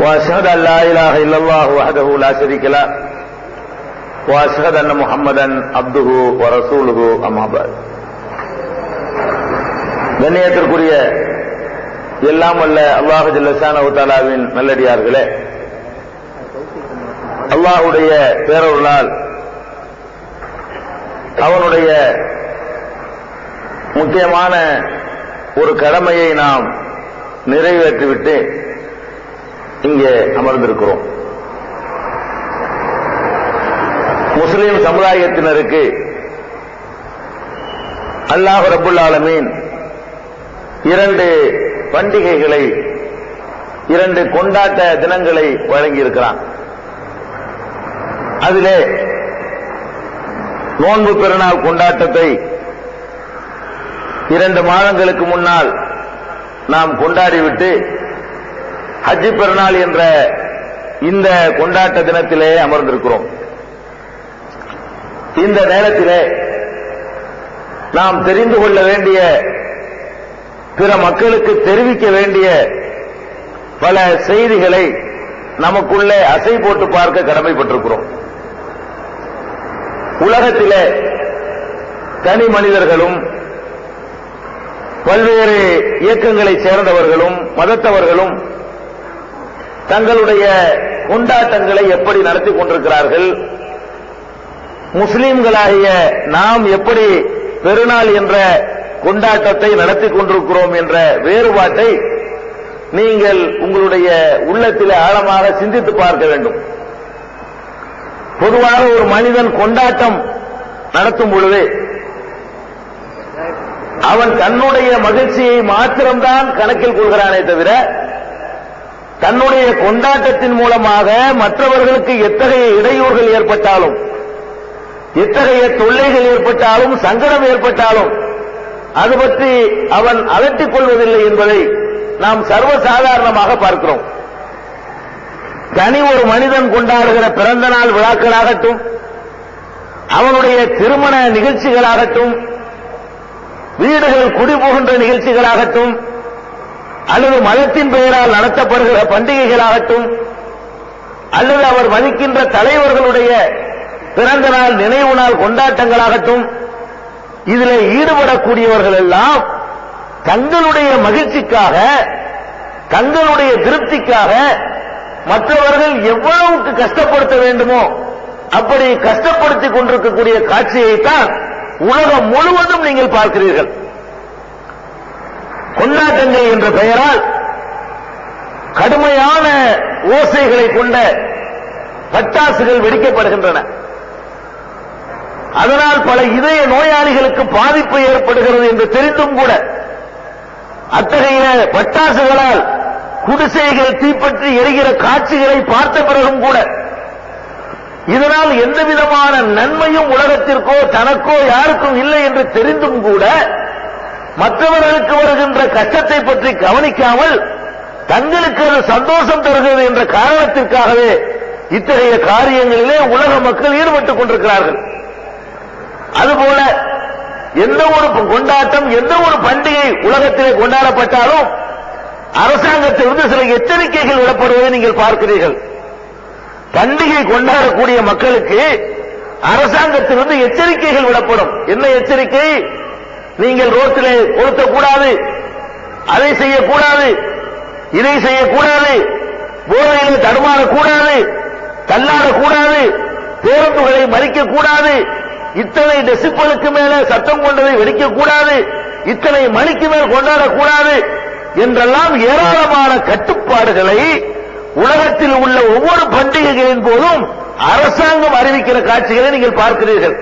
واشهد ان لا اله الا الله وحده لا شريك له واشهد ان محمدا عبده ورسوله اما بعد கண்ணியத்திற்குரிய எல்லாம் வல்ல அல்லாஹு ஜல்லஷானஹு தஆலாவின் நல்லடியார்களே அல்லாஹ்வுடைய பேரருளால் அவனுடைய முக்கியமான ஒரு கடமையை நாம் நிறைவேற்றிவிட்டு இங்கே அமர்ந்திருக்கிறோம். முஸ்லிம் சமுதாயத்தினருக்கு அல்லாஹ் ரபுல் ஆலமீன் இரண்டு பண்டிகைகளை இரண்டு கொண்டாட்ட தினங்களை வழங்கியிருக்கிறான். அதிலே நோன்பு பெருநாள் கொண்டாட்டத்தை இரண்டு மாதங்களுக்கு முன்னால் நாம் கொண்டாடிவிட்டு ஹஜ்ஜி பெருநாள் என்ற இந்த கொண்டாட்ட தினத்திலே அமர்ந்திருக்கிறோம். இந்த நேரத்திலே நாம் தெரிந்து கொள்ள வேண்டிய பிற மக்களுக்கு தெரிவிக்க வேண்டிய பல செய்திகளை நமக்குள்ளே அசை போட்டு பார்க்க கடமைப்பட்டிருக்கிறோம். உலகத்திலே தனி மனிதர்களும் பல்வேறு இயக்கங்களைச் சேர்ந்தவர்களும் மதத்தவர்களும் தங்களுடைய கொண்டாட்டங்களை எப்படி நடத்தி கொண்டிருக்கிறார்கள்? முஸ்லீம்களாகிய நாம் எப்படி பெருநாள் என்ற கொண்டாட்டத்தை நடத்தி கொண்டிருக்கிறோம் என்ற வேறுபாட்டை நீங்கள் உங்களுடைய உள்ளத்தில் ஆழமாக சிந்தித்து பார்க்க வேண்டும். பொதுவாக ஒரு மனிதன் கொண்டாட்டம் நடத்தும் பொழுது அவன் தன்னுடைய மகிழ்ச்சியை மாத்திரம்தான் கணக்கில் கொள்கிறானே தவிர தன்னுடைய கொண்டாட்டத்தின் மூலமாக மற்றவர்களுக்கு எத்தகைய இடையூறுகள் ஏற்பட்டாலும் எத்தகைய தொல்லைகள் ஏற்பட்டாலும் சங்கடம் ஏற்பட்டாலும் அது பற்றி அவன் அலட்டிக் கொள்வதில்லை என்பதை நாம் சர்வசாதாரணமாக பார்க்கிறோம். தனி ஒரு மனிதன் கொண்டாடுகிற பிறந்த நாள் விழாக்களாகட்டும் அவனுடைய திருமண நிகழ்ச்சிகளாகட்டும் வீடுகள் குடிபுகின்ற நிகழ்ச்சிகளாகட்டும் அல்லது மதத்தின் பெயரால் நடத்தப்படுகிற பண்டிகைகளாகட்டும் அல்லது அவர் மதிக்கின்ற தலைவர்களுடைய பிறந்த நாள் நினைவு நாள் கொண்டாட்டங்களாகட்டும் இதில் ஈடுபடக்கூடியவர்கள் எல்லாம் தங்களுடைய மகிழ்ச்சிக்காக தங்களுடைய திருப்திக்காக மற்றவர்கள் எவ்வளவுக்கு கஷ்டப்படுத்த வேண்டுமோ அப்படி கஷ்டப்படுத்திக் கொண்டிருக்கக்கூடிய காட்சியைத்தான் உலகம் முழுவதும் நீங்கள் பார்க்கிறீர்கள். கொண்டாட்டங்கள் என்ற பெயரால் கடுமையான ஓசைகளை கொண்ட பட்டாசுகள் வெடிக்கப்படுகின்றன. அதனால் பல இதய நோயாளிகளுக்கு பாதிப்பு ஏற்படுகிறது என்று தெரிந்தும் கூட அத்தகைய பட்டாசுகளால் குடிசைகள் தீப்பற்றி எரிகிற காட்சிகளை பார்த்த பிறகும் கூட இதனால் எந்த விதமான நன்மையும் உலகத்திற்கோ தனக்கோ யாருக்கும் இல்லை என்று தெரிந்தும் கூட மற்றவர்களுக்கு வருகின்ற கஷ்டத்தை பற்றி கவனிக்காமல் தங்களுக்கு அது சந்தோஷம் தருகிறது என்ற காரணத்திற்காகவே இத்தகைய காரியங்களிலே உலக மக்கள் ஈடுபட்டுக் கொண்டிருக்கிறார்கள். அதுபோல எந்த ஒரு கொண்டாட்டம் எந்த ஒரு பண்டிகை உலகத்திலே கொண்டாடப்பட்டாலும் அரசாங்கத்திலிருந்து சில எச்சரிக்கைகள் விடப்படுவதை நீங்கள் பார்க்கிறீர்கள். பண்டிகை கொண்டாடக்கூடிய மக்களுக்கு அரசாங்கத்திலிருந்து எச்சரிக்கைகள் விடப்படும். என்ன எச்சரிக்கை? நீங்கள் ரோட்டில் கொளுத்தக்கூடாது அதை செய்யக்கூடாது இதை செய்யக்கூடாது போதையில் தடுமாறக்கூடாது தள்ளாடக்கூடாது பேருந்துகளை மறிக்கக்கூடாது இத்தனை டெசிப்பலுக்கு மேல சத்தம் கொண்டதை வெடிக்கக்கூடாது இத்தனை மணிக்கு மேல் கொண்டாடக்கூடாது என்றெல்லாம் ஏராளமான கட்டுப்பாடுகளை உலகத்தில் உள்ள ஒவ்வொரு பண்டிகைகளின் போதும் அரசாங்கம் அறிவிக்கிற காட்சிகளை நீங்கள் பார்க்கிறீர்கள்.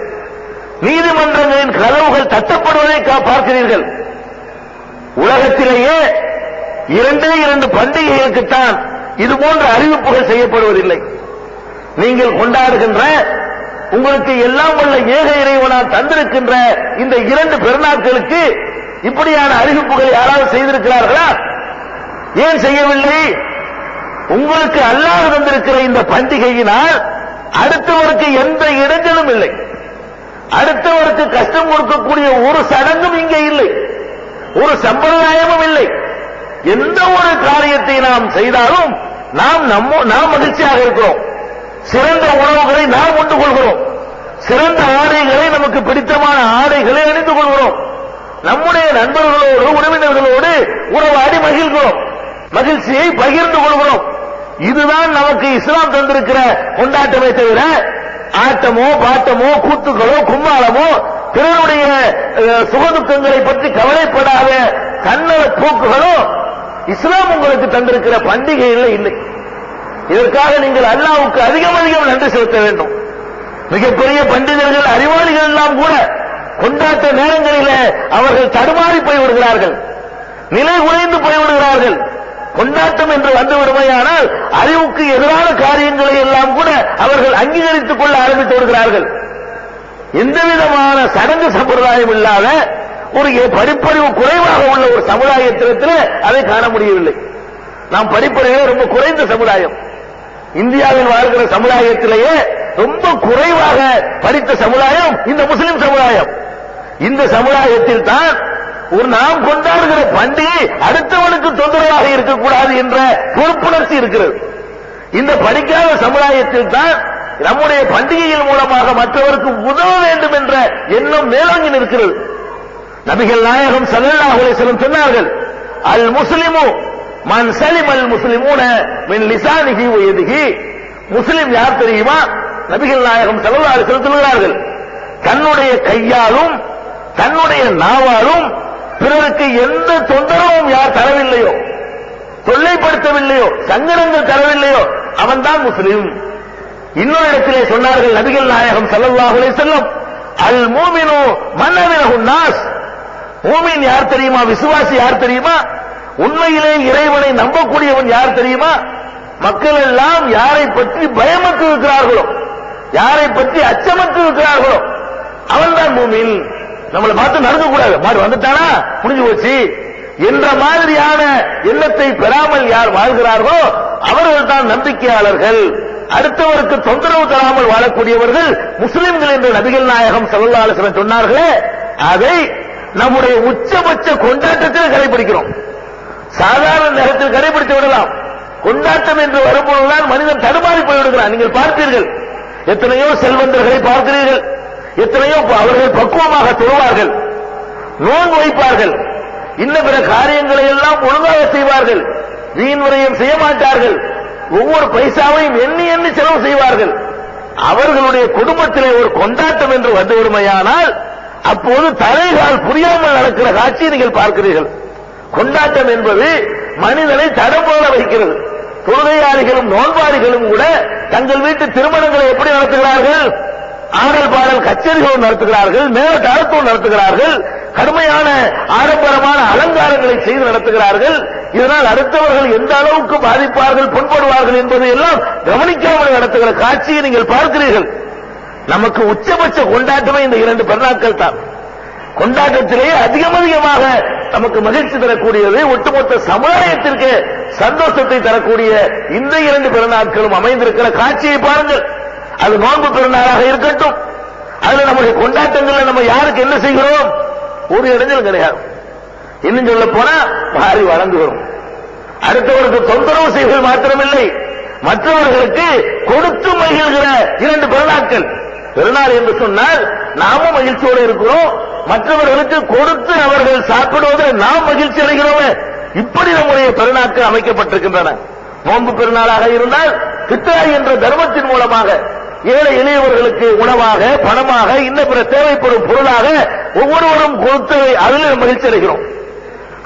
நீதிமன்றங்களின் கதவுகள் தட்டப்படுவதை பார்க்கிறீர்கள். உலகத்திலேயே இரண்டே இரண்டு பண்டிகைகளுக்குத்தான் இது போன்ற அறிவிப்புகள் செய்யப்படுவதில்லை. நீங்கள் கொண்டாடுகின்ற உங்களுக்கு எல்லாம் உள்ள ஏக இறைவனால் தந்திருக்கின்ற இந்த இரண்டு பெருநாட்களுக்கு இப்படியான அறிவிப்புகள் யாராவது செய்திருக்கிறார்களா? ஏன் செய்யவில்லை? உங்களுக்கு அல்லாது தந்திருக்கிற இந்த பண்டிகையினால் அடுத்தவருக்கு எந்த இடைஞ்சலும் இல்லை. அடுத்தவருக்கு கஷ்டம் கொடுக்கக்கூடிய ஒரு சடங்கும் இங்கே இல்லை. ஒரு சம்பிரதாயமும் இல்லை. எந்த ஒரு காரியத்தை நாம் செய்தாலும் நாம் நம்ம நாம் மகிழ்ச்சியாக இருக்கிறோம். சிறந்த உணவுகளை நாம் உண்டு கொள்கிறோம் சிறந்த ஆடைகளை நமக்கு பிடித்தமான ஆடைகளை அணிந்து கொள்கிறோம். நம்முடைய நண்பர்களோடு உறவினர்களோடு உறவாடி மகிழ்கிறோம். மகிழ்ச்சியை பகிர்ந்து கொள்கிறோம். இதுதான் நமக்கு இஸ்லாம் தந்திருக்கிற கொண்டாட்டமே தவிர ஆட்டமோ பாட்டமோ கூத்துக்களோ கும்மாளமோ பிறருடைய சுகதுக்கங்களை பற்றி கவலைப்படாத கண்ணல போக்குகளோ இஸ்லாம் உங்களுக்கு தந்திருக்கிற பண்டிகைகள் இல்லை இதற்காக நீங்கள் அல்லாவுக்கு அதிகம் அதிகம் நன்றி செலுத்த வேண்டும். மிகப்பெரிய பண்டிதர்கள் அறிவாளிகள் எல்லாம் கூட கொண்டாட்ட நேரங்களில் அவர்கள் தடுமாறி போய் விடுகிறார்கள் நிலை உழைந்து போய் விடுகிறார்கள் கொண்டாட்டம் என்று வந்து விடுமையானால் அறிவுக்கு எதிரான காரியங்களை எல்லாம் கூட அவர்கள் அங்கீகரித்துக் கொள்ள ஆரம்பித்து வருகிறார்கள் எந்த விதமான சடங்கு சம்பிரதாயம் இல்லாத ஒரு எ- படிப்பறிவு குறைவாக உள்ள ஒரு சமுதாயத்திடத்தில் அதை காண முடியவில்லை. நாம் படிப்பறிவே ரொம்ப குறைந்த சமுதாயம். இந்தியாவில் வாழ்கிற சமுதாயத்திலேயே ரொம்ப குறைவாக படித்த சமுதாயம் இந்த முஸ்லிம் சமுதாயம். இந்த சமுதாயத்தில் தான் ஒரு நாம் கொண்டாடுகிற பண்டிகை அடுத்தவனுக்கு தொந்தரவாக இருக்கக்கூடாது என்ற பொறுப்புணர்ச்சி இருக்கிறது. இந்த படிக்காத சமுதாயத்தில் தான் நம்முடைய பண்டிகையின் மூலமாக மற்றவருக்கு உதவ வேண்டும் என்ற எண்ணம் மேலோங்கி நிற்கிறது. நபிகள் நாயகம் ஸல்லல்லாஹு அலைஹி சொன்னார்கள் அல் முஸ்லிமு மன் சலிம் அல் முஸ்லிமூன மின் லிசானிஹி வ முஸ்லிம் யார் தெரியுமா? நபிகள் நாயகம் ஸல்லல்லாஹு அலைஹி சொல்கிறார்கள் தன்னுடைய கையாலும் தன்னுடைய நாவாலும் பிறருக்கு எந்த தொந்தரவும் யார் தரவில்லையோ தொல்லைப்படுத்தவில்லையோ சங்கடங்கள் தரவில்லையோ அவன்தான் முஸ்லீம். இன்னொரு இடத்திலே சொன்னார்கள் நபிகள் நாயகம் செல்லல்லாஹுலே செல்லும் அல் மூமினு மன்னவினஹு நாஸ் மூமின் யார் தெரியுமா? விசுவாசி யார் தெரியுமா? உண்மையிலே இறைவனை நம்பக்கூடியவன் யார் தெரியுமா? மக்கள் எல்லாம் யாரை பற்றி பயமற்று இருக்கிறார்களோ யாரை பற்றி அச்சமற்று இருக்கிறார்களோ அவன்தான் மூமின். நம்மளை பார்த்து நடக்க கூடாது. மாடு வந்துட்டானா? முடிஞ்சு போச்சு. என்ற மாதிரியான எண்ணத்தை பெறாமல் யார் வாழ்கிறார்களோ அவர்கள் தான் நம்பிக்கையாளர்கள். அடுத்தவருக்கு தொந்தரவு தராமல் வாழக்கூடியவர்கள் முஸ்லிம்கள் என்று நபிகள் நாயகம் ஸல்லல்லாஹு சொன்னார்களே அதை நம்முடைய உச்சபட்ச கொண்டாட்டத்தில் கடைபிடிக்கிறோம். சாதாரண நேரத்தில் கடைபிடித்து விடலாம். கொண்டாட்டம் என்று வரும்போதுதான் மனிதன் தடுமாறி போய்விடுகிறான். நீங்கள் பார்ப்பீர்கள். எத்தனையோ செல்வந்தர்களை பார்க்கிறீர்கள். எத்தனையோ அவர்கள் பக்குவமாக தொழுவார்கள் நோன் வைப்பார்கள். இன்ன பிற காரியங்களை எல்லாம் ஒழுங்காக செய்வார்கள். வீண் விரயம் செய்ய மாட்டார்கள். ஒவ்வொரு பைசாவையும் எண்ணி எண்ணி செலவு செய்வார்கள். அவர்களுடைய குடும்பத்திலே ஒரு கொண்டாட்டம் என்று வந்து விடுமையானால் அப்போது தலைகால் புரியாமல் நடக்கிற காட்சியை நீங்கள் பார்க்கிறீர்கள். கொண்டாட்டம் என்பது மனிதனை தடம் போல வைக்கிறது. தொழுகையாளிகளும் நோன்பாளிகளும் கூட தங்கள் வீட்டு திருமணங்களை எப்படி நடத்துகிறார்கள்? ஆடல் பாடல் கச்சேரிகள் நடத்துகிறார்கள் மேல நடத்துகிறார்கள் கடுமையான ஆடம்பரமான அலங்காரங்களை செய்து நடத்துகிறார்கள். இதனால் அடுத்தவர்கள் எந்த அளவுக்கு பாதிப்பார்கள் புண்படுவார்கள் என்பதை எல்லாம் கவனிக்காமல் நடத்துகிற காட்சியை நீங்கள் பார்க்கிறீர்கள். நமக்கு உச்சபட்ச கொண்டாட்டமே இந்த இரண்டு பெருநாட்கள் தான். கொண்டாட்டத்திலேயே அதிகம் அதிகமாக நமக்கு மகிழ்ச்சி தரக்கூடியது ஒட்டுமொத்த சமுதாயத்திற்கு சந்தோஷத்தை தரக்கூடிய இந்த இரண்டு பெருநாட்களும் அமைந்திருக்கிற காட்சியை பாருங்கள். அது நோன்பு பெருநாளாக இருக்கட்டும். அதுல நம்முடைய கொண்டாட்டங்கள்ல நம்ம யாருக்கு என்ன செய்கிறோம்? ஒரு இடைஞ்சல் கிடையாது. இன்னும் சொல்ல போனா மாறி வளர்ந்துகிறோம் அடுத்தவருக்கு தொந்தரவு செய்வது மாத்திரமில்லை. மற்றவர்களுக்கு கொடுத்து மகிழ்கிற இரண்டு பிறநாட்கள் பெருநாள் என்று சொன்னால் நாமும் மகிழ்ச்சியோடு இருக்கிறோம். மற்றவர்களுக்கு கொடுத்து அவர்கள் சாப்பிடுவதில் நாம் மகிழ்ச்சி அடைகிறோம். இப்படி நம்முடைய பெருநாட்கள் அமைக்கப்பட்டிருக்கின்றன. நோன்பு பெருநாளாக இருந்தால் கிட்டாய் என்ற தர்மத்தின் மூலமாக ஏழை எளியவர்களுக்கு உணவாக பணமாக இன்ன பிற தேவைப்படும் பொருளாக ஒவ்வொருவரும் கொடுத்து அதில் மகிழ்ச்சி அடைகிறோம்.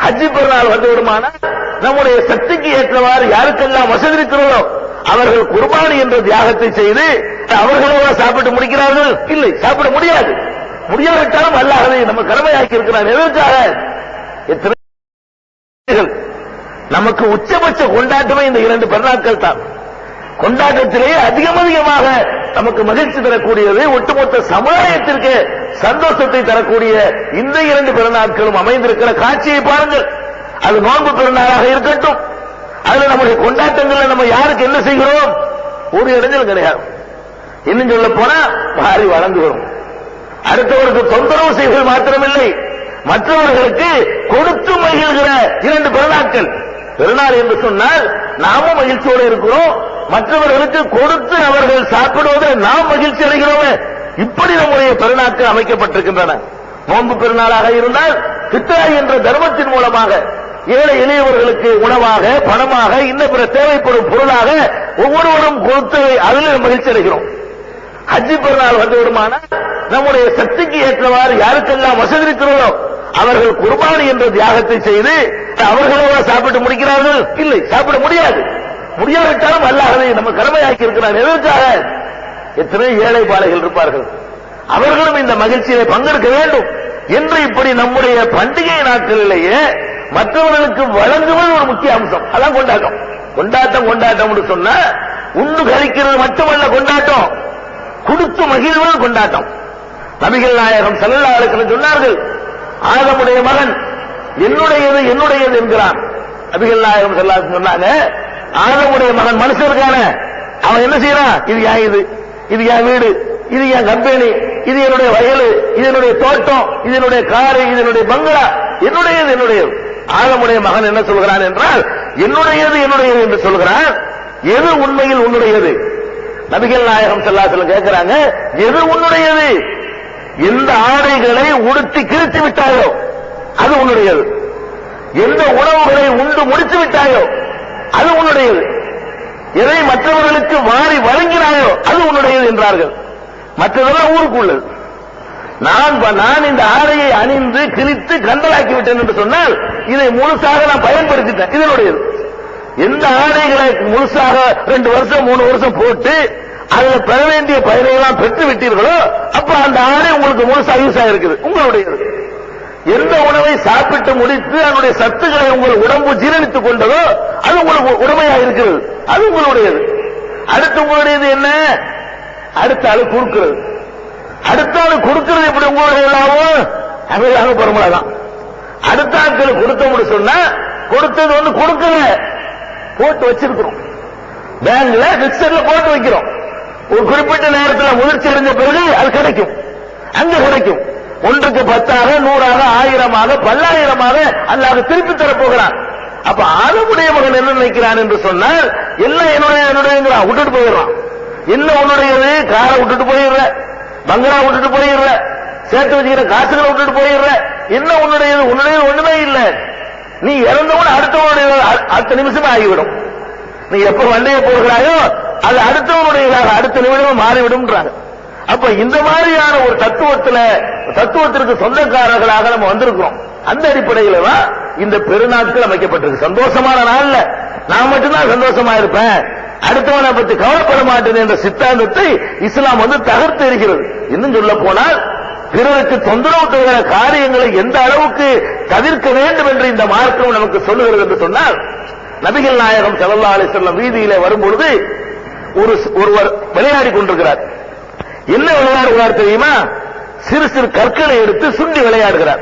ஹஜ்ஜி பெருநாள் வந்து விடுமானால் நம்முடைய சக்திக்கு ஏற்றவாறு யாருக்கெல்லாம் வசதி இருக்கிறதோ அவர்கள் குர்பானி என்ற தியாகத்தை செய்து அவர்களோட சாப்பிட்டு முடிக்கிறார்கள்? இல்லை சாப்பிட முடியாது. முடியாவிட்டாலும் அல்லாஹ் நம்ம கடமையாக்கி இருக்கிறார் எதற்காக? எத்தனை நமக்கு உச்சபட்ச கொண்டாட்டமே இந்த இரண்டு பெருநாட்கள் தான். கொண்டாட்டத்திலேயே அதிகம் அதிகமாக நமக்கு மகிழ்ச்சி தரக்கூடியது. ஒட்டுமொத்த சமுதாயத்திற்கு சந்தோஷத்தை தரக்கூடிய இந்த இரண்டு பிறநாட்களும் அமைந்திருக்கிற காட்சியை பாருங்கள். அது நோன்பு பிறநாளாக இருக்கட்டும். அதுல நம்முடைய கொண்டாட்டங்கள்ல நம்ம யாருக்கு என்ன செய்கிறோம்? ஒரு இடைஞ்சல் கிடையாது. இன்னும் சொல்ல போனா மாறி வளர்ந்து வரும். அடுத்தவருக்கு தொந்தரவு செய்வது மாத்திரமில்லை. மற்றவர்களுக்கு கொடுத்து மகிழ்கிற இரண்டு பிறநாட்கள். பெருநாள் என்று சொன்னால் நாமும் மகிழ்ச்சியோடு இருக்கிறோம். மற்றவர்களுக்கு கொடுத்து அவர்கள் சாப்பிடுவதில் நாம் மகிழ்ச்சி அடைகிறோமே. இப்படி நம்முடைய பெருநாட்கள் அமைக்கப்பட்டிருக்கின்றன. நோன்பு பெருநாளாக இருந்தால் பித்ரா என்ற தர்மத்தின் மூலமாக ஏழை எளியவர்களுக்கு உணவாக பணமாக இன்ன பிற தேவைப்படும் பொருளாக ஒவ்வொருவரும் கொடுத்து அதில் மகிழ்ச்சி அடைகிறோம். ஹஜ்ஜி பெருநாள் வந்து விடுமானால் நம்முடைய சக்திக்கு ஏற்றவாறு யாருக்கெல்லாம் வசதி இருக்கிறதோ அவர்கள் குர்பானி என்ற தியாகத்தை செய்து அவர்களோட சாப்பிட்டு முடிக்கிறார்கள்? இல்லை சாப்பிட முடியாது. முடியாவிட்டாலும் அல்லாஹதை நம்ம கடமையாக்கி இருக்கிறார். எதற்காக? எத்தனை ஏழை பாலைகள் இருப்பார்கள். அவர்களும் இந்த மகிழ்ச்சியை பங்கெடுக்க வேண்டும். என்று இப்படி நம்முடைய பண்டிகை நாட்களிலேயே மற்றவர்களுக்கு வழங்குவது ஒரு முக்கிய அம்சம். அதான் கொண்டாட்டம். கொண்டாட்டம் கொண்டாட்டம் சொன்னா உண்டு கழிக்கிறது மட்டுமல்ல கொண்டாட்டம். கொடுத்து மகிழ்வது கொண்டாட்டம். நபிகள் நாயகம் செல்லல்லாருக்கு சொன்னார்கள் ஆதமுடைய மகன் என்னுடையது என்னுடையது என்கிறான். நபிகள் நாயகம் செல்லா சொன்னாங்க ஆதமுடைய மகன் மனுஷன் இருக்கான அவன் என்ன செய்யறான்? இது ஏன் இது? இது என் வீடு? இது என் கம்பெனி? இது என்னுடைய வயல்? இது என்னுடைய தோட்டம்? இது என்னுடைய காரு? இது என்னுடைய பங்களா? என்னுடையது என்னுடையது. ஆதமுடைய மகன் என்ன சொல்கிறான் என்றால் என்னுடையது என்னுடையது என்று சொல்கிறான். எது உண்மையில் உன்னுடையது? நபிகள் நாயகம் செல்லாசலம் கேட்கிறாங்க எது உன்னுடையது? எந்த ஆடைகளை உடுத்தி கிழித்து விட்டாயோ அது உன்னுடையது. எந்த உணவுகளை உண்டு முடித்து விட்டாயோ அது உன்னுடையது. எதை மற்றவர்களுக்கு வாரி வழங்கினாயோ அது உன்னுடையது என்றார்கள். மற்றதெல்லாம் ஊருக்கு உள்ளது நான் நான் இந்த ஆடையை அணிந்து கிழித்து கண்டலாக்கி விட்டேன் என்று சொன்னால் இதை முழுசாக நான் பயன்படுத்திட்டேன். இதனுடையது. எந்த ஆடைகளை முழுசாக ரெண்டு வருஷம் மூணு வருஷம் போட்டு அதுல பெற வேண்டிய பயனை எல்லாம் பெற்று விட்டீர்களோ அப்ப அந்த ஆடை உங்களுக்கு முழுசா யூஸ் ஆயிருக்குது. உங்களுடையது. எந்த உணவை சாப்பிட்டு முடித்து அதனுடைய சத்துக்களை உங்கள் உடம்பு ஜீரணித்துக் கொண்டதோ அது உங்களுக்கு உடமையா இருக்கிறது. அது உங்களுடையது. அடுத்து உங்களுடையது என்ன? அடுத்த ஆளு கொடுக்கிறது. அடுத்த ஆளு கொடுக்கிறது எப்படி உங்களுடைய லாபம்? அமைதியாக பெருமளதான். அடுத்த ஆட்கள் கொடுத்த சொன்னா கொடுத்தது வந்து கொடுக்கல. போட்டு வச்சிருக்கிறோம். பேங்க்ல பிக்சர்ல போட்டு வைக்கிறோம். ஒரு குறிப்பிட்ட நேரத்தில் முதிர்ச்சி அடைஞ்ச பிறகு அது கிடைக்கும். அங்க கிடைக்கும். ஒன்றுக்கு பத்தாக நூறாக ஆயிரமாக பல்லாயிரமாக அல்லாஹ் திருப்பி தரப்போகிறான் அப்ப ஆளுடைய மகன் என்ன நினைக்கிறான் என்று சொன்னால் எல்லாம் என்னுடைய என்னுடைய விட்டுட்டு போயிடுறான். என்ன உன்னுடையது? காரை விட்டுட்டு போயிடுற. பங்களா விட்டுட்டு போயிடுற. சேர்த்து வச்சுக்கிற காசுகளை விட்டுட்டு போயிடுற. என்ன உன்னுடையது? உன்னுடையது ஒண்ணுமே இல்லை. நீ இறந்தவன் அடுத்தவனுடைய அடுத்த நிமிஷமே ஆகிவிடும். நீ எப்ப வண்டியை போகிறாயோ அது அடுத்தவனுடையதாக அடுத்த நிமிடமும் மாறிவிடும்ன்றாங்க. அப்ப இந்த மாதிரியான ஒரு தத்துவத்துல தத்துவத்திற்கு சொந்தக்காரர்களாக நம்ம வந்திருக்கிறோம். அந்த அடிப்படையில தான் இந்த பெருநாட்கள் அமைக்கப்பட்டிருக்கு. சந்தோஷமான நாள்ல நான் மட்டும்தான் சந்தோஷமா இருப்பேன். அடுத்தவனை பத்தி கவலைப்பட மாட்டேன் என்ற சித்தாந்தத்தை இஸ்லாம் வந்து தகர்த்து இருக்கிறது. இன்னும் சொல்ல போனால் பிறருக்கு தொந்தரவு தருகிற காரியங்களை எந்த அளவுக்கு தவிர்க்க வேண்டும் என்று இந்த மார்க்கம் நமக்கு சொல்லுகிறது என்று சொன்னால் நபிகள் நாயகம் செல்லா அலி செல்லம் வீதியிலே வரும்பொழுது ஒரு ஒருவர் விளையாடி கொண்டிருக்கிறார். என்ன விளையாடுகிறார் தெரியுமா? சிறு சிறு கற்களை எடுத்து சுண்டி விளையாடுகிறார்.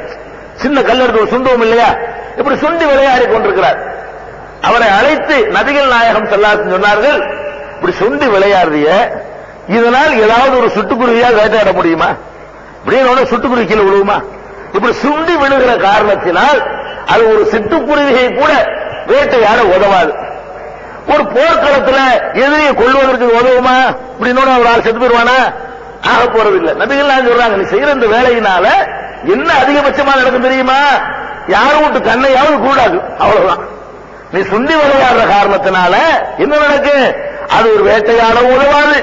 சின்ன கல் எடுத்து சுண்டுவோம் இல்லையா? இப்படி சுண்டி விளையாடி கொண்டிருக்கிறார். அவரை அழைத்து நபிகள் நாயகம் செல்லாது சொன்னார்கள் இப்படி சுண்டி விளையாடுறிய இதனால் ஏதாவது ஒரு சுட்டுக்குருவியா வேட்டையாட முடியுமா? இப்படின்னு சுட்டுக்குருவி கீழே விழுவுமா? இப்படி சுண்டி விழுகிற காரணத்தினால் அது ஒரு சிட்டுக்குருவியை கூட வேட்டையாட உதவாது. ஒரு போர்க்களத்துல எதிரியை கொள்வதற்கு உதவுமா? இப்படின்னு ஒரு ஆள் செத்து போயிருவானா ஆக போறதில்லை. நபிகள் சொல்றாங்க நீ செய்யற இந்த வேலையினால என்ன அதிகபட்சமா நடக்கும் தெரியுமா? யாரும் விட்டு கண்ணையாவது கூடாது. அவ்வளவுதான். நீ சுண்டி விளையாடுற காரணத்தினால என்ன நடக்கு? அது ஒரு வேட்டையாட உதவாது.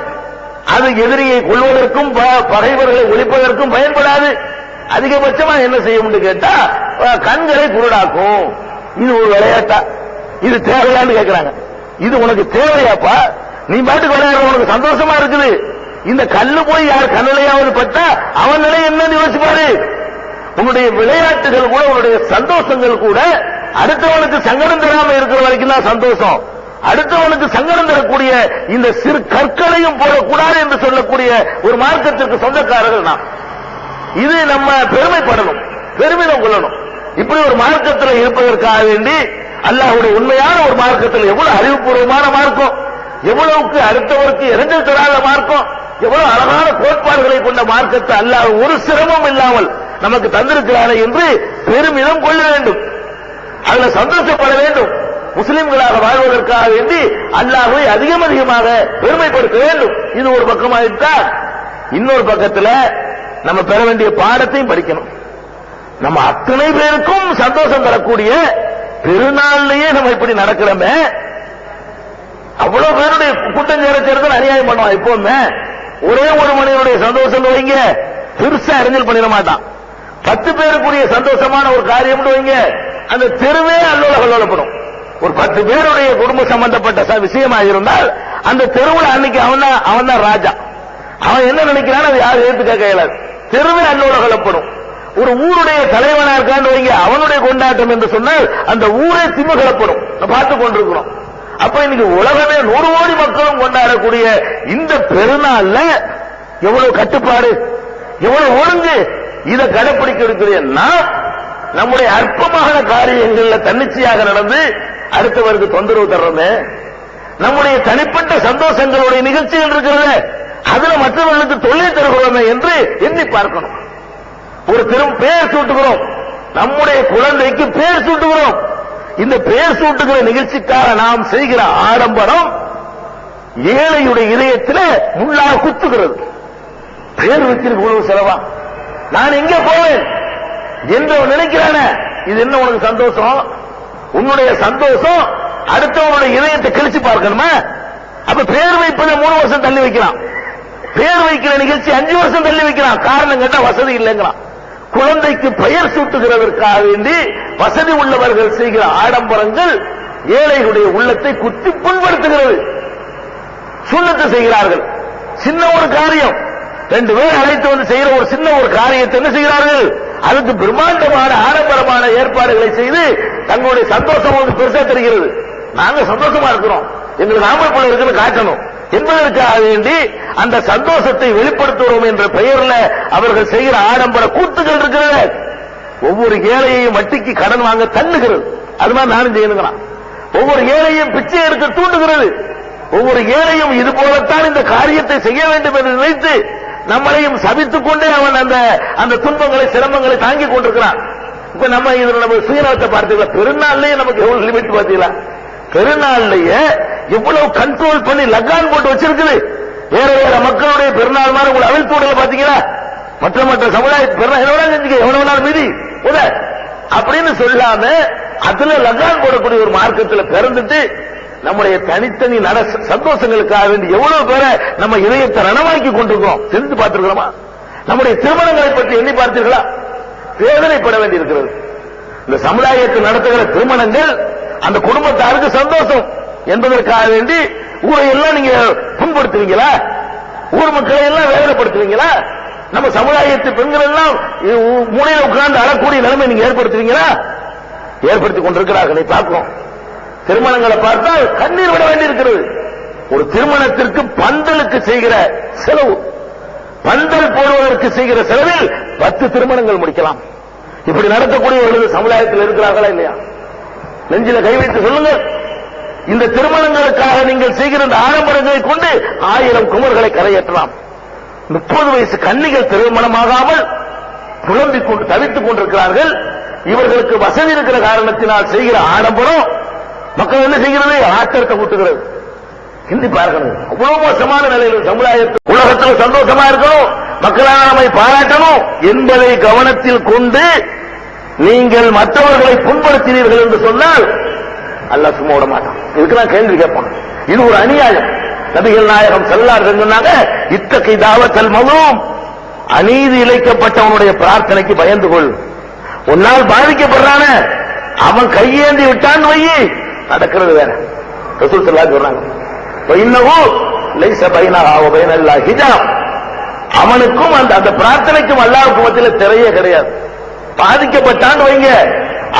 அது எதிரியை கொள்வதற்கும் பகைவர்களை ஒழிப்பதற்கும் பயன்படாது. அதிகபட்சமா என்ன செய்யும் கேட்டா கண்களை குருடாக்கும். இது ஒரு விளையாட்டா? இது தேவையான்னு கேட்கிறாங்க இது உனக்கு தேவையாப்பா? நீ பாட்டுக்கு விளையாடுற உனக்கு சந்தோஷமா இருக்குது. இந்த கல்லு போய் யார் கண்ணிலையாவது பட்டா அவன் நிலை என்ன யோசிப்பாரு. உங்களுடைய விளையாட்டுகள் கூட உன்னுடைய சந்தோஷங்கள் கூட அடுத்தவனுக்கு சங்கடம் தராம இருக்கிற வரைக்கும் தான் சந்தோஷம். அடுத்தவனுக்கு சங்கடம் தரக்கூடிய இந்த சிறு கற்களையும் போடக்கூடாது என்று சொல்லக்கூடிய ஒரு மார்க்கத்திற்கு சொந்தக்காரர்கள் நாம். இது நம்ம பெருமைப்படணும் பெருமிதம் கொள்ளணும். இப்படி ஒரு மார்க்கத்தில் இருப்பதற்காக வேண்டி அல்லாஹுடைய உண்மையான ஒரு மார்க்கத்தில் எவ்வளவு அறிவுபூர்வமான மார்க்கம் எவ்வளவுக்கு அடுத்தவருக்கு இரண்டல் தராத மார்க்கம் எவ்வளவு அழகான கோட்பாடுகளை கொண்ட மார்க்கத்தை அல்லாஹ் ஒரு சிரமம் இல்லாமல் நமக்கு தந்திருக்கிறாரே என்று பெருமிதம் கொள்ள வேண்டும். அதுல சந்தோஷப்பட வேண்டும். முஸ்லிம்களாக வாழ்வதற்காக வேண்டி அல்லாஹை அதிகம் அதிகமாக பெருமைப்படுத்த வேண்டும். இது ஒரு பக்கமாயிட்டா இன்னொரு பக்கத்துல நம்ம பெற வேண்டிய பாடத்தையும் படிக்கணும். நம்ம அத்தனை பேருக்கும் சந்தோஷம் தரக்கூடிய பெருநாள்லயே நம்ம இப்படி நடக்கிறோமே. அவ்வளவு பேருடைய கூட்டம் சேர சேர்த்து அநியாயம் பண்ணுவோம் எப்பவுமே ஒரே ஒரு மனிதனுடைய சந்தோஷம் வைங்க. பெருசா அறிஞர் பண்ணிட மாட்டான். பத்து பேருக்குரிய சந்தோஷமான ஒரு காரியம் வைங்க. அந்த தெருவே அல்லோல கல்லோலப்படும் ஒரு பத்து பேருடைய குடும்ப சம்பந்தப்பட்ட ச- விஷயமாக இருந்தால் அந்த தெருவில் அன்னைக்கு அவன் தான் அவன் தான் ராஜா. அவன் என்ன நினைக்கிறான் அது யாரும் ஏத்து கேட்க தெருவே அல்லோல கலப்படும் ஒரு ஊருடைய தலைவனா இருக்கான்னு வைங்க. அவனுடைய கொண்டாட்டம் என்று சொன்னால் அந்த ஊரே திமுகப்படும் பார்த்து கொண்டிருக்கிறோம். அப்ப இன்னைக்கு உலகமே நூறு கோடி மக்களும் கொண்டாடக்கூடிய இந்த பெருநாள்ல எவ்வளவு கட்டுப்பாடு எவ்வளவு ஒழுங்கு இதை கடைபிடிக்கிறதுனா நம்முடைய அற்பமான காரியங்கள்ல தன்னிச்சையாக நடந்து அடுத்தவருக்கு தொந்தரவு தர்றோமே? நம்முடைய தனிப்பட்ட சந்தோஷங்களுடைய நிகழ்ச்சிகள் இருக்கிறத. அதுல மற்றவர்களுக்கு தொல்லை தருகிறோமே என்று எண்ணி பார்க்கணும். ஒரு திரும் பேர் சூட்டுகிறோம். நம்முடைய குழந்தைக்கு பேர் சூட்டுகிறோம். இந்த பேர் சூட்டுகிற நிகழ்ச்சிக்காக நாம் செய்கிற ஆடம்பரம் ஏழையுடைய இதயத்தில் முள்ளாக குத்துகிறது. பேர் வைத்திருக்கு இவ்வளவு செலவா? நான் எங்க போவேன்? என்று நினைக்கிறானே. இது என்ன உனக்கு சந்தோஷம்? உன்னுடைய சந்தோஷம் அடுத்தவனுடைய இதயத்தை கிழிச்சு பார்க்கணுமா? அப்ப பேர் வைப்பதை மூணு வருஷம் தள்ளி வைக்கலாம் பேர் வைக்கிற நிகழ்ச்சி அஞ்சு வருஷம் தள்ளி வைக்கலாம் காரணம் கேட்டா வசதி இல்லைங்கிறான். குழந்தைக்கு பெயர் சூட்டுகிறதற்காக வேண்டி வசதி உள்ளவர்கள் செய்கிற ஆடம்பரங்கள் ஏழைகளுடைய உள்ளத்தை குத்தி புண்படுத்துகிறது. சுண்ணத்தை செய்கிறார்கள். சின்ன ஒரு காரியம். ரெண்டு பேர் அழைத்து வந்து செய்கிற ஒரு சின்ன ஒரு காரியத்தை என்ன செய்கிறார்கள்? அதுக்கு பிரம்மாண்டமான ஆடம்பரமான ஏற்பாடுகளை செய்து தங்களுடைய சந்தோஷம் வந்து பெருசா தெரிகிறது. நாங்க சந்தோஷமா இருக்கிறோம். எங்களுக்கு ஆம்பளை பிள்ளை இருக்குன்னு காட்டணும். என்பதற்காக வேண்டி அந்த சந்தோஷத்தை வெளிப்படுத்துகிறோம் என்ற பெயர்ல அவர்கள் செய்கிற ஆடம்பர கூத்துகள் இருக்கிறது. ஒவ்வொரு ஏழையையும் வட்டிக்கு கடன் வாங்க தள்ளுகிறது. அது மாதிரி நானும் செய்யணுங்கிறான். ஒவ்வொரு ஏழையும் பிச்சை எடுக்க தூண்டுகிறது. ஒவ்வொரு ஏழையும் இது போலத்தான் இந்த காரியத்தை செய்ய வேண்டும் என்று நினைத்து நம்மளையும் சபித்துக் கொண்டே அவன் அந்த அந்த துன்பங்களை சிரமங்களை தாங்கிக் கொண்டிருக்கிறான். இப்ப நம்ம இதுல நம்ம சுயநலத்தை பார்த்தீங்களா பெருநாள்லயே நமக்கு எவ்வளவு லிமிட் பார்த்தீங்களா? பெருநாள்லயே எவ்வளவு கண்ட்ரோல் பண்ணி லக்கான் போட்டு வச்சிருக்குது. வேற வேற மக்களுடைய பெருநாள் மாதிரி உங்களை அவிழ்த்து விடல பாத்தீங்களா மற்ற மற்ற சமுதாய பெருநாள் செஞ்சுக்க எவ்வளவு நாள் மீதி அப்படின்னு சொல்லாம அதுல லக்கான் போடக்கூடிய ஒரு மார்க்கத்துல பிறந்துட்டு நம்முடைய தனித்தனி நட சந்தோஷங்களுக்காக வேண்டி எவ்வளவு பேரை நம்ம இதயத்தை ரணமாக்கி கொண்டிருக்கிறோம் தெரிந்து பார்த்திருக்கிறோமா? நம்முடைய திருமணங்களை பற்றி எண்ணி பார்த்தீர்களா வேதனைப்பட வேண்டியிருக்கிறது. இந்த சமுதாயத்தில் நடத்துகிற திருமணங்கள் அந்த குடும்பத்தாருக்கு சந்தோஷம் என்பதற்காக வேண்டி ஊரை எல்லாம் நீங்க புண்படுத்துவீங்களா? ஊர் மக்களை எல்லாம் வேதனைப்படுத்துவீங்களா? நம்ம சமுதாயத்து பெண்கள் எல்லாம் மூலையில உட்கார்ந்து அழக்கூடிய நிலைமை நீங்க ஏற்படுத்துவீங்களா? ஏற்படுத்தி கொண்டிருக்கிறார்கள். பார்க்கிறோம். திருமணங்களை பார்த்தால் கண்ணீர் விட வேண்டியிருக்கிறது. ஒரு திருமணத்திற்கு பந்தலுக்கு செய்கிற செலவு. பந்தல் போடுவதற்கு செய்கிற செலவில் பத்து திருமணங்கள் முடிக்கலாம். இப்படி நடத்தக்கூடியவர்கள் சமுதாயத்தில் இருக்கிறார்களா இல்லையா? நெஞ்சில கை வைத்து சொல்லுங்கள். இந்த திருமணங்களுக்காக நீங்கள் செய்கிற இந்த ஆடம்பரங்களை கொண்டு ஆயிரம் குமர்களை கரையேற்றலாம். முப்பது வயசு கன்னிகள் திருமணமாகாமல் புலம்பிக் கொண்டு தவித்துக் கொண்டிருக்கிறார்கள். இவர்களுக்கு வசதி இருக்கிற காரணத்தினால் செய்கிற ஆடம்பரம் மக்கள் என்ன செய்கிறது? ஆத்திரத்தை கூட்டுகிறது ஹிந்தி பார்க்கணும் அவ்வளவு மோசமான நிலையில் சமுதாயத்தில் உலகத்தில் சந்தோஷமா இருக்கணும். மக்களால் நம்மை பாராட்டணும். என்பதை கவனத்தில் கொண்டு நீங்கள் மற்றவர்களை புண்படுத்தினீர்கள் என்று சொன்னால் அல்ல சும்மா விட மாட்டான். இதுக்கு நான் கேள்வி கேட்பான். இது ஒரு அநியாயம். நபிகள் நாயகம் செல்லார் சொன்னாங்க இத்தகை தாவத்தல் மகும் அநீதி இழைக்கப்பட்டவனுடைய பிரார்த்தனைக்கு பயந்து கொள். உன்னால் பாதிக்கப்படுறான. அவன் கையேந்தி விட்டான் வையி நடக்கிறது வேற. ரசூல் செல்லா சொல்றாங்க இன்னவோ லைச பைனா வ பைனல்லா ஹிஜாப். அவனுக்கும் அந்த அந்த பிரார்த்தனைக்கும் அல்லாவுக்கு மத்தியில் திரையே கிடையாது. பாதிக்கப்பட்டான்னு வைங்க.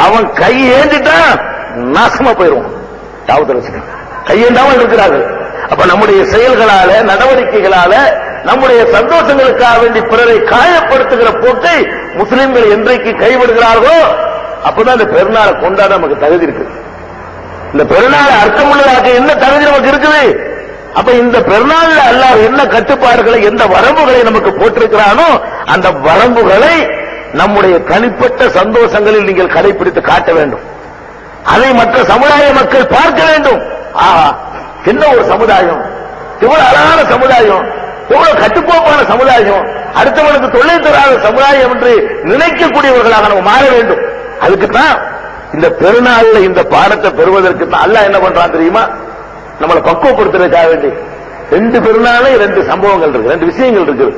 அவன் கை ஏந்திட்டான் நாசமா போயிருவான் தாவத்தில் வச்சுக்க கையேந்தாமல் இருக்கிறார்கள். அப்ப நம்முடைய செயல்களால நடவடிக்கைகளால நம்முடைய சந்தோஷங்களுக்காக வேண்டி பிறரை காயப்படுத்துகிற போக்கை முஸ்லிம்கள் என்றைக்கு கைவிடுகிறார்களோ அப்பதான் இந்த பெருநாளை கொண்டாட நமக்கு தகுதி இருக்கு. இந்த பெருநாளை அர்த்தமுள்ளதாக என்ன தகுதி நமக்கு இருக்குது? அப்ப இந்த பெருநாள்ல அல்லாஹ் என்ன கட்டுப்பாடுகளை எந்த வரம்புகளை நமக்கு போட்டிருக்கிறானோ அந்த வரம்புகளை நம்முடைய தனிப்பட்ட சந்தோஷங்களில் நீங்கள் கடைபிடித்து காட்ட வேண்டும். அதை மற்ற சமுதாய மக்கள் பார்க்க வேண்டும். ஆஹா என்ன ஒரு சமுதாயம்? இவ்வளவு அழகான சமுதாயம். எவ்வளவு கட்டுக்கோப்பான சமுதாயம். அடுத்தவனுக்கு தொல்லை தராத சமுதாயம் என்று நினைக்கக்கூடியவர்களாக நம்ம மாற வேண்டும். அதுக்கு தான் இந்த பெருநாள்ல இந்த பாடத்தை பெறுவதற்கு தான் அல்ல என்ன பண்றான் தெரியுமா? நம்மளை பக்குவப்படுத்துறதுக்காக வேண்டி ரெண்டு பெருநாளே ரெண்டு சம்பவங்கள் இருக்கு ரெண்டு விஷயங்கள் இருக்கு.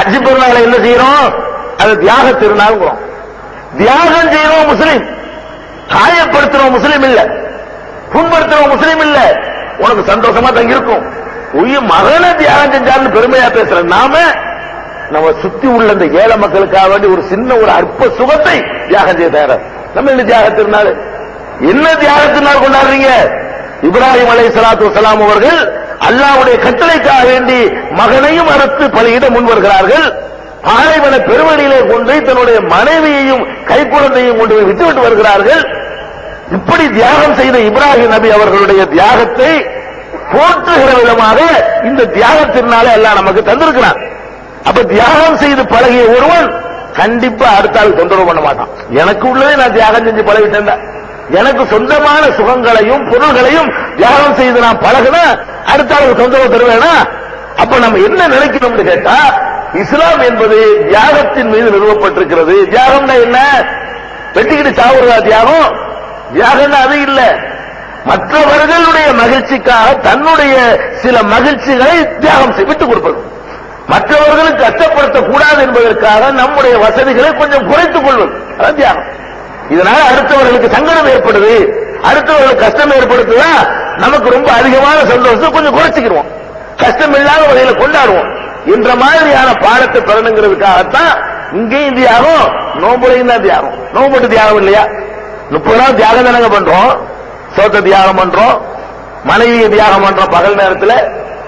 அஜி பெருநாளை என்ன செய்யறோம்? அது தியாக திருநாள்ங்கிறோம் தியாகம் செய்யறோம் முஸ்லீம். காயப்படுத்துறோம் முஸ்லீம் இல்ல. புண்படுத்துறோம் முஸ்லீம் இல்ல. உனக்கு சந்தோஷமா தான் இருக்கும். உயிர் மகனை தியாகம் செஞ்சாலும் பெருமையா பேசுற நாம நம்ம சுத்தி உள்ள இந்த ஏழை மக்களுக்காக வேண்டி ஒரு சின்ன ஒரு அற்ப சுகத்தை தியாகம் செய்ய தயார நம்ம என்ன தியாக திருநாள்? என்ன தியாக திருநாள் கொண்டாடுறீங்க? இப்ராஹிம் அலை சலாத்து வலாம் அவர்கள் அல்லாவுடைய கட்டளைக்காக வேண்டி மகனையும் அறுத்து பலியிட முன் வருகிறார்கள் பாலைவன பெருவழியிலே கொண்டு தன்னுடைய மனைவியையும் கைக்குழந்தையும் கொண்டு போய் விட்டுவிட்டு வருகிறார்கள். இப்படி தியாகம் செய்த இப்ராஹிம் நபி அவர்களுடைய தியாகத்தை போற்றுகிற விதமாக இந்த தியாகத்தினாலே எல்லாம் நமக்கு தந்திருக்கிறார் அப்ப தியாகம் செய்து பழகிய ஒருவன் கண்டிப்பா அடுத்த ஆள் தொந்தரவு பண்ண மாட்டான். எனக்கு உள்ளதே நான் தியாகம் செஞ்சு பழகிட்டேன் எனக்கு சொந்தமான சுகங்களையும் பொருள்களையும் தியாகம் செய்து நான் பழகுனா அடுத்த ஆளுக்கு தொந்தரவு தருவேனா? அப்ப நம்ம என்ன நினைக்கணும்னு கேட்டா இஸ்லாம் என்பது தியாகத்தின் மீது நிறுவப்பட்டிருக்கிறது. தியாகம்னா என்ன? வெட்டிக்கிட்டு சாவுறதா தியாகம்? தியாகம்னா அது இல்ல. மற்றவர்களுடைய மகிழ்ச்சிக்காக தன்னுடைய சில மகிழ்ச்சிகளை தியாகம் செய்து விட்டுக் கொடுப்பது. மற்றவர்களுக்கு கஷ்டப்படுத்தக்கூடாது என்பதற்காக நம்முடைய வசதிகளை கொஞ்சம் குறைத்துக் கொள்வது. அதான் தியாகம். இதனால அடுத்தவர்களுக்கு சங்கடம் ஏற்படுது. அடுத்தவர்களுக்கு கஷ்டம் ஏற்படுத்துதா? நமக்கு ரொம்ப அதிகமான சந்தோஷத்தை கொஞ்சம் குறைச்சிக்கிறோம் கஷ்டம் இல்லாத வகையில கொண்டாடுவோம். என்ற மாதிரியான பாடத்தை பெறணுங்கிறதுக்காகத்தான் இங்கேயும் தியாகம் நோம்புலையும் தான் தியாகம். நோம்புட்டு தியாகம் இல்லையா? முப்பது நாள் தியாகம் தானங்க பண்றோம். சோத்த தியாகம் பண்றோம். மனைவியை தியாகம் பண்றோம் பகல் நேரத்துல.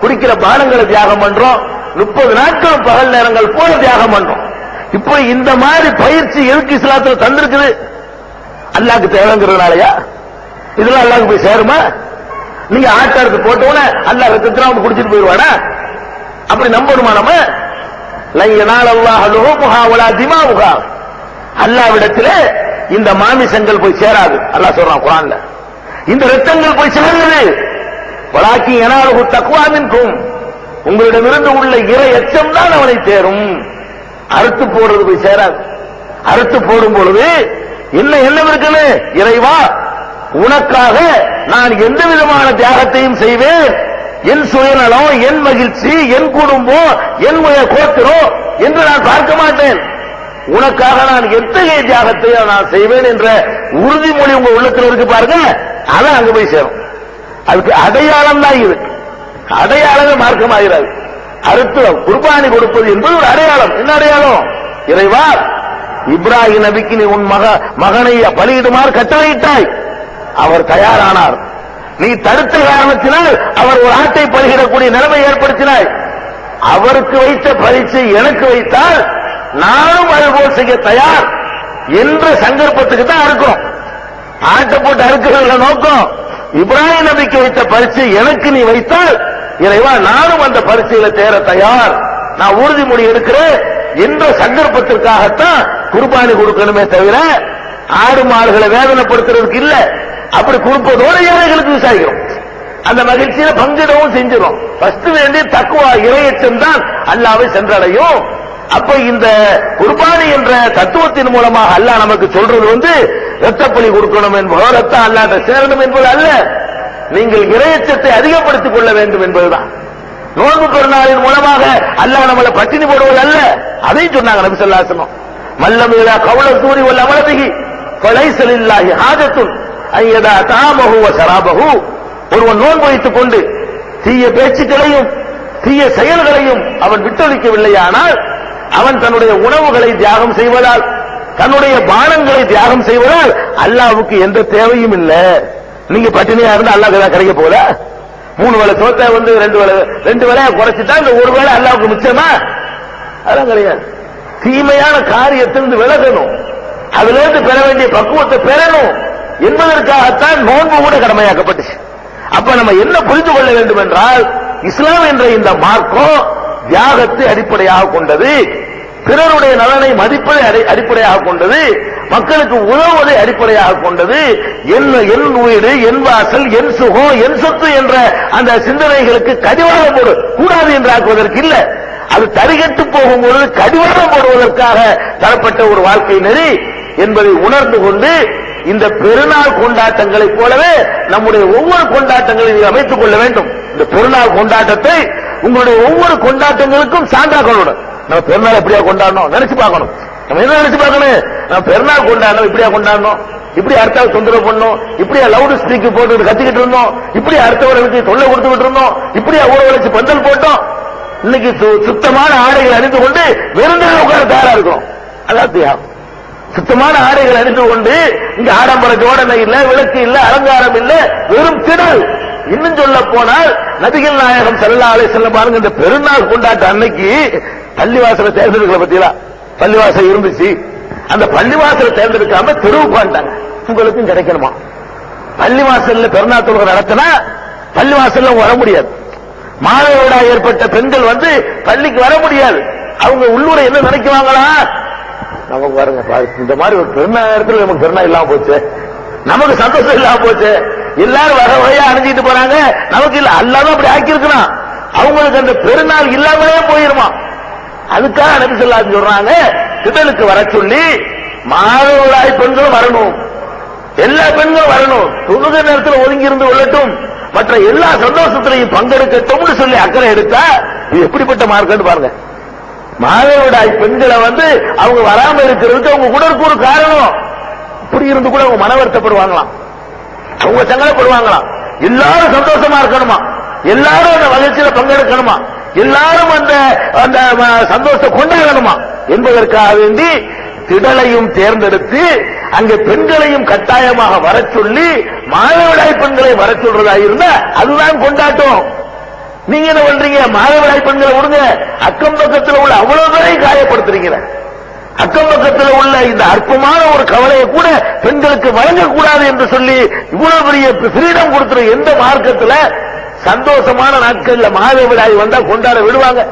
குடிக்கிற பானங்களை தியாகம் பண்றோம். முப்பது நாட்கள் பகல் நேரங்கள் போல தியாகம் பண்றோம். இப்போ இந்த மாதிரி பயிற்சி எதுக்கு இஸ்லாத்துல தந்திருக்குது? அல்லாக்கு தேவைங்கிறதுனாலயா? இதெல்லாம் அல்லாக்கு போய் சேருமா? நீங்க ஆட்டாரத்து போட்டவன அல்லா ரத்தத்தினா வந்து குடிச்சிட்டு போயிடுவானா? அப்படி நம்பணுமா நம்ம? லையனால் அல்லாஹ் லுஹுமுஹா வலா திமாவுஹா அல்லாவிடத்துல இந்த மாமிசங்கள் போய் சேராது. அல்லாஹ் சொல்றான் குரான்ல. இந்த ரத்தங்கள் போய் சேருது. வலாக்கி எனாலு தக்குவாமின்கும் உங்களிடமிருந்து உள்ள இறை எச்சம் தான் அவனை சேரும் அறுத்து போடுறது போய் சேராது. அறுத்து போடும் பொழுது என்ன எண்ணம் இருக்குன்னு இறைவா உனக்காக நான் எந்த விதமான தியாகத்தையும் செய்வேன். என் சுயநலம் என் மகிழ்ச்சி என் குடும்பம் என் கோத்திரம் என்று நான் பார்க்க மாட்டேன். உனக்காக நான் எத்தகைய தியாகத்தை நான் செய்வேன் என்ற உறுதிமொழி உங்க உள்ளத்தில் இருக்கு பாருங்க. அதான் அங்க போய் சேரும். அதுக்கு அடையாளம் தான் இருக்கு அடையாளமே மார்க்கமாகிறாது அடுத்து குர்பானி கொடுப்பது என்பது ஒரு அடையாளம். என்ன அடையாளம்? இறைவா இப்ராஹிம் நபிக்கு நீ உன் மக மகனை பலியிடுமாறு கட்டளையிட்டாய். அவர் தயாரானார். நீ தடுத்த காரணத்தினால் அவர் ஒரு ஆட்டை பருகிடக்கூடிய நிலைமை ஏற்படுத்தினாய். அவருக்கு வைத்த பரீட்சை எனக்கு வைத்தால் நானும் அதுபோல் செய்ய தயார் என்ற சங்கல்பத்துக்கு தான் அறுக்கும் ஆட்டை போட்டு அறுக்கிறதுல நோக்கம். இப்ராஹிம் நபிக்கு வைத்த பரீட்சை எனக்கு நீ வைத்தால் இறைவா நானும் அந்த பரிசையில தேர தயார். நான் உறுதிமொழி எடுக்கிறேன் என்ற சந்தர்ப்பத்திற்காகத்தான் குர்பானி கொடுக்கணுமே தவிர ஆடு மாடுகளை வேதனைப்படுத்துறதுக்கு இல்லை. அப்படி கொடுப்பதோடு ஏழைகளுக்கு விசாரிக்கிறோம். அந்த மகிழ்ச்சியில பங்கிடவும் செஞ்சிடும் ஃபர்ஸ்ட் வேண்டிய தக்குவா இறையச்சம் தான் அல்லாவை சென்றடையும். அப்ப இந்த குர்பானி என்ற தத்துவத்தின் மூலமாக அல்லாஹ் நமக்கு சொல்றது வந்து ரத்தப்பலி கொடுக்கணும் என்பதோ ரத்தம் அல்லாத சேரணும் என்பது அல்ல. நீங்கள் இறையச்சத்தை அதிகப்படுத்திக் கொள்ள வேண்டும் என்பதுதான். நோன்பு பெருநாளின் மூலமாக அல்லாஹ் நம்மளை பட்டினி போடுவது அல்ல. அதையும் சொன்னாங்க நபி சொல்லாசனம் மல்லம் இதா சூரி உள்ள அமலதிகி கொலை கொலைசலில்லாஹி ஹாஜத்துன். ஐயதா தாமஹு வ சராபஹு. ஒருவன் நோன்பு வைத்துக் கொண்டு தீய பேச்சுக்களையும் தீய செயல்களையும் அவன் விட்டொழிக்கவில்லையானால் அவன் தன்னுடைய உணவுகளை தியாகம் செய்வதால் தன்னுடைய பானங்களை தியாகம் செய்வதால் அல்லாவுக்கு எந்த தேவையும் இல்லை. நீங்க பட்டினியா இருந்தா அல்லாஹ் ஏதாவது கிடைக்க போல மூணு வேளை சோத்தை வந்து ரெண்டு வேளை ரெண்டு வேலையா குறைச்சிட்டா இந்த ஒரு வேளை அல்லாவுக்கு மிச்சமா? அதெல்லாம் கிடையாது. தீமையான காரியத்திலிருந்து விலகணும். அதுல இருந்து பெற வேண்டிய பக்குவத்தை பெறணும். என்பதற்காகத்தான் நோன்பு கூட கடமையாக்கப்பட்டுச்சு. அப்ப நம்ம என்ன புரிந்து கொள்ள வேண்டும் என்றால் இஸ்லாம் என்ற இந்த மார்க்கம் தியாகத்தை அடிப்படையாக கொண்டது பிறருடைய நலனை மதிப்பதை அடி- அடிப்படையாக கொண்டது மக்களுக்கு உதவுவதை அடிப்படையாக கொண்டது என்ன என் வீடு என் வாசல் என் சுகம் என் சொத்து என்ற அந்த சிந்தனைகளுக்கு கடிவாளம் போடு கூடாது என்று ஆக்குவதற்கு இல்ல. அது தரிகட்டு போகும்பொழுது கடிவாளம் போடுவதற்காக தரப்பட்ட ஒரு வாழ்க்கை நெறி என்பதை உணர்ந்து கொண்டு இந்த பெருநாள் கொண்டாட்டங்களைப் போலவே நம்முடைய ஒவ்வொரு கொண்டாட்டங்களையும் அமைத்துக் கொள்ள வேண்டும். இந்த பெருநாள் கொண்டாட்டத்தை உங்களுடைய ஒவ்வொரு கொண்டாட்டங்களுக்கும் சான்றாக்கணும் நம்ம பெருநாள் எப்படியா கொண்டாடணும்? நினைச்சு பார்க்கணும். நம்ம என்ன நினைச்சு பார்க்கணும்? நம்ம பெருநாள் கொண்டாடணும் இப்படியா கொண்டாடணும்? இப்படி அடுத்தவங்க தொந்தரவு பண்ணோம் இப்படியா லவுட் ஸ்பீக்கர் போட்டு கத்திக்கிட்டு இருந்தோம்? இப்படி அடுத்தவர்களுக்கு தொல்லை கொடுத்துக்கிட்டு இருந்தோம்? இப்படியா ஊற வச்சு பந்தல் போட்டோம்? இன்னைக்கு சு- சுத்தமான ஆடைகளை அணிந்து கொண்டு விருந்தினர் உட்கார தயாரா இருக்கிறோம். அதான் தியாகம் சுத்தமான ஆடைகள் அணிந்து கொண்டு இங்க ஆடம்பர ஜோடனை இல்ல விளக்கு இல்ல அலங்காரம் இல்ல வெறும் திடல். இன்னும் சொல்ல போனால் நபிகள் நாயகம் செல்லா அலை செல்ல பாருங்க இந்த பெருநாள் கொண்டாட்ட அன்னைக்கு பள்ளிவாசலை தேர்ந்தெடுக்கல பத்தியா? பள்ளிவாசல் இருந்துச்சு. அந்த பள்ளிவாசலை தேர்ந்தெடுக்காம தெருவு பாண்டாங்க உங்களுக்கும் கிடைக்கணுமா? பள்ளிவாசல்ல பெருநாள் தொழுகை நடத்தினா பள்ளிவாசல்ல வர முடியாது. மாதவிடா ஏற்பட்ட பெண்கள் வந்து பள்ளிக்கு வர முடியாது. அவங்க உள்ளூரை என்ன நினைக்குவாங்களா? நமக்கு பாருங்க பாரு, இந்த மாதிரி ஒரு பெருநா இடத்துல நமக்கு பெருநா இல்லாம போச்சு. நமக்கு சந்தோஷம் இல்லாம போச்சு. எல்லாரும் வகை வகையா அணிஞ்சிட்டு போறாங்க நமக்கு இல்ல அல்லாதான் அப்படி ஆக்கியிருக்கிறான் அவங்களுக்கு அந்த பெருநாள் இல்லாமலே போயிருமா? அதுக்காக நபி சொல்லாது சொல்றாங்க திடலுக்கு வர சொல்லி மாதவிடாய் பெண்களும் வரணும். எல்லா பெண்களும் வரணும். தொழுகை நேரத்தில் ஒதுங்கி இருந்து கொள்ளட்டும். மற்ற எல்லா சந்தோஷத்திலையும் பங்கெடுக்கட்டும்னு சொல்லி அக்கறை எடுத்தா இது எப்படிப்பட்ட மார்க்கன்னு பாருங்க. மாதவிடாய் பெண்களை வந்து அவங்க வராம இருக்கிறதுக்கு அவங்க உடற்கு ஒரு காரணம். இப்படி இருந்து கூட அவங்க மன வருத்தப்படுவாங்களாம். அவங்க சங்கடப்படுவாங்களாம். எல்லாரும் சந்தோஷமா இருக்கணுமா? எல்லாரும் அந்த வளர்ச்சியில பங்கெடுக்கணுமா? எல்லாரும் அந்த அந்த சந்தோஷத்தை கொண்டாடணுமா? என்பதற்காக வேண்டி திடலையும் தேர்ந்தெடுத்து அங்கு பெண்களையும் கட்டாயமாக வரச் சொல்லி மாதவிடாய் பெண்களை வரச் சொல்றதா இருந்தா அதுதான் கொண்டாட்டம். நீங்க என்ன பண்றீங்க? மாதவிடாய் பெண்களை விடுங்க. அக்கம் பக்கத்தில் உள்ள அவ்வளவு பேரை காயப்படுத்துறீங்க அக்கம் பக்கத்தில் உள்ள இந்த அற்பமான ஒரு கவலையை கூட பெண்களுக்கு வழங்கக்கூடாது என்று சொல்லி இவ்வளவு பெரிய ஃப்ரீடம் கொடுத்துரு எந்த மார்க்கத்தில் சந்தோஷமான நாட்கள்ல மாதவிடாய் வந்தா கொண்டாட விடுவாங்க?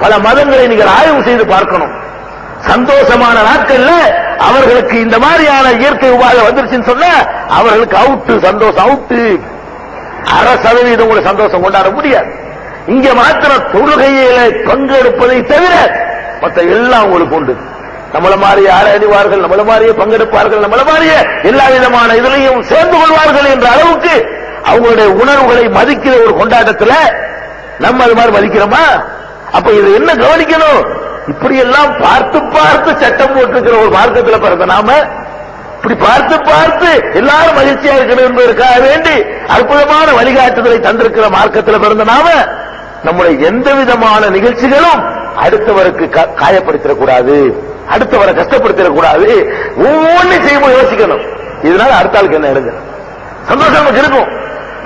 பல மதங்களை நீங்கள் ஆய்வு செய்து பார்க்கணும். சந்தோஷமான நாட்கள்ல அவர்களுக்கு இந்த மாதிரியான இயற்கை உபாதை வந்துருச்சுன்னு சொன்னா அவர்களுக்கு அவுட்டு சந்தோஷம் அவுட்டு அரை சதவீதம் கூட சந்தோஷம் கொண்டாட முடியாது. இங்க மாத்திரம் தொழுகையில பங்கெடுப்பதை தவிர மற்ற எல்லாம் உங்களுக்கு உண்டு. நம்மள மாதிரி யாரை அறிவார்கள் நம்மள மாதிரியே பங்கெடுப்பார்கள் நம்மள மாதிரியே எல்லா விதமான இதுலையும் சேர்ந்து கொள்வார்கள் என்ற அளவுக்கு அவங்களுடைய உணர்வுகளை மதிக்கிற ஒரு கொண்டாட்டத்துல நம்ம அது மாதிரி மதிக்கிறோமா? அப்ப இதை என்ன கவனிக்கணும்? இப்படி எல்லாம் பார்த்து பார்த்து சட்டம் போட்டிருக்கிற ஒரு மார்க்கத்தில் பிறந்த நாம இப்படி பார்த்து பார்த்து எல்லாரும் மகிழ்ச்சியா இருக்கணும் என்பதற்காக வேண்டி அற்புதமான வழிகாட்டுதலை தந்திருக்கிற மார்க்கத்தில் பிறந்த நாம நம்முடைய எந்த விதமான நிகழ்ச்சிகளும் அடுத்தவருக்கு காயப்படுத்திடக்கூடாது. அடுத்தவரை கஷ்டப்படுத்திடக்கூடாது. ஒவ்வொன்றும் செய்யும்போது யோசிக்கணும். இதனால அடுத்த ஆளுக்கு என்ன எடுங்க சந்தோஷம் நமக்கு இருக்கும்.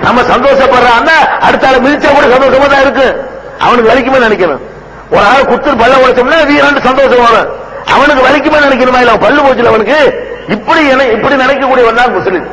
நம்ம சந்தோஷப்படுறான்னா அடுத்த ஆள் மிதிச்சா கூட சந்தோஷமா தான் இருக்கு. அவனுக்கு வலிக்குமே நினைக்கணும். ஒரு ஆள் குத்து பல்ல உடைச்சோம்னா வீரண்டு சந்தோஷம் வரும் அவனுக்கு வலிக்குமே நினைக்கணுமா? இல்ல அவன் பல்லு போச்சுல அவனுக்கு? இப்படி என- இப்படி நினைக்கக்கூடியவன் தான் முஸ்லிம்.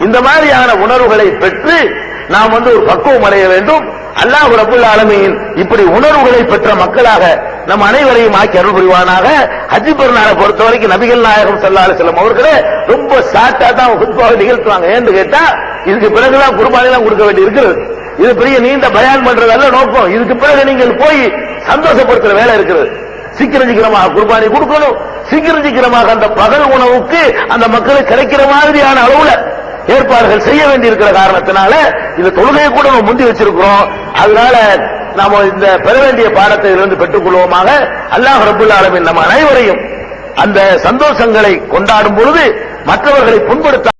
இந்த மாதிரியான உணர்வுகளை பெற்று நாம் வந்து ஒரு பக்குவம் அடைய வேண்டும். அல்லாஹ் ரபுல் ஆலமீன் இப்படி உணர்வுகளை பெற்ற மக்களாக நம் அனைவரையும் ஆக்கி அருள் புரிவானாக. ஹஜ்ஜி பெருநாளை பொறுத்த வரைக்கும் நபிகள் நாயகம் செல்லாத அலைஹி அவர்களே ரொம்ப சாட்டா தான் குத்பாவை நிகழ்த்துவாங்க. ஏன்னு கேட்டா இதுக்கு பிறகுதான் குருபானிலாம் கொடுக்க வேண்டி இருக்கிறது. இது பெரிய நீண்ட பயான் பண்றதல்ல நோக்கம். இதுக்கு பிறகு நீங்கள் போய் சந்தோஷப்படுத்துற வேலை இருக்கிறது. சீக்கிரம் சீக்கிரமாக குர்பானி கொடுக்கணும். சீக்கிரம் சீக்கிரமாக அந்த பகல் உணவுக்கு அந்த மக்களுக்கு கிடைக்கிற மாதிரியான அளவுல ஏற்பாடுகள் செய்ய வேண்டியிருக்கிற காரணத்தினால இந்த தொழுகையை கூட நம்ம முந்தி வச்சிருக்கிறோம். அதனால நாம இந்த பெற வேண்டிய பாடத்தை இருந்து பெற்றுக் கொள்வோமாக அல்லாஹ் ரபுல் ஆலமீன் நம்ம அனைவரையும் அந்த சந்தோஷங்களை கொண்டாடும் பொழுது மற்றவர்களை புண்படுத்த